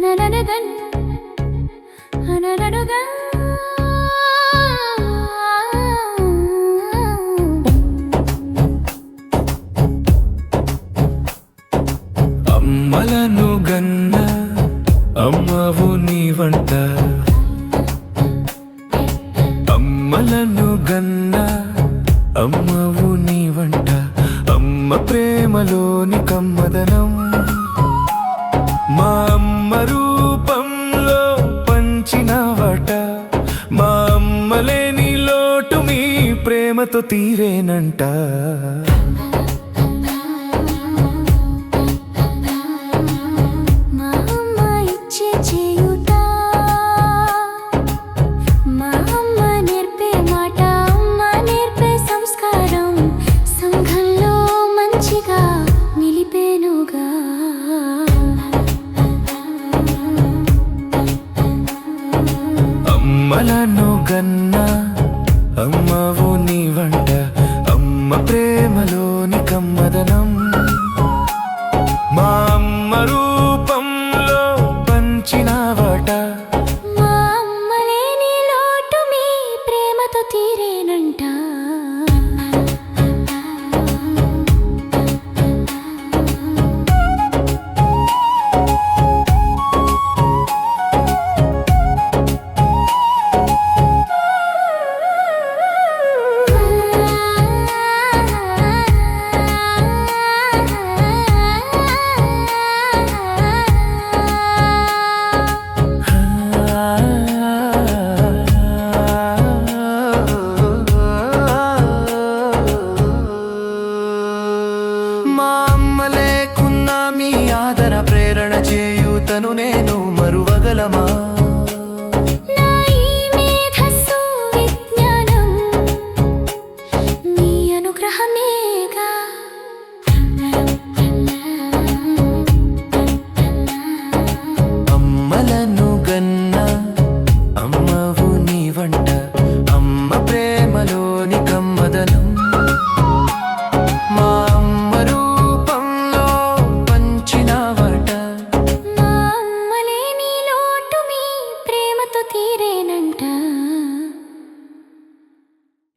అమ్మలను గన్న అమ్మవు నీ వంట. అమ్మలను గన్న అమ్మవు నీ వంట. అమ్మ ప్రేమలోని కమ్మదనం. మరూపంలో పంచిన పంచినవట మా అమ్మలేని లోటు మీ ప్రేమతో తీరేనంట. మలను గన్న అమ్మవు నీ వంట అమ్మ ప్రేమలోని కమ్మదనం. మా అమ్మ రూపం మా అమ్మ లేకున్నా మీ ఆదర ప్రేరణ చేయుతను నేను మరువగలమా? అమ్మవు నీ వంట అమ్మ ప్రేమలో ನೀರೇ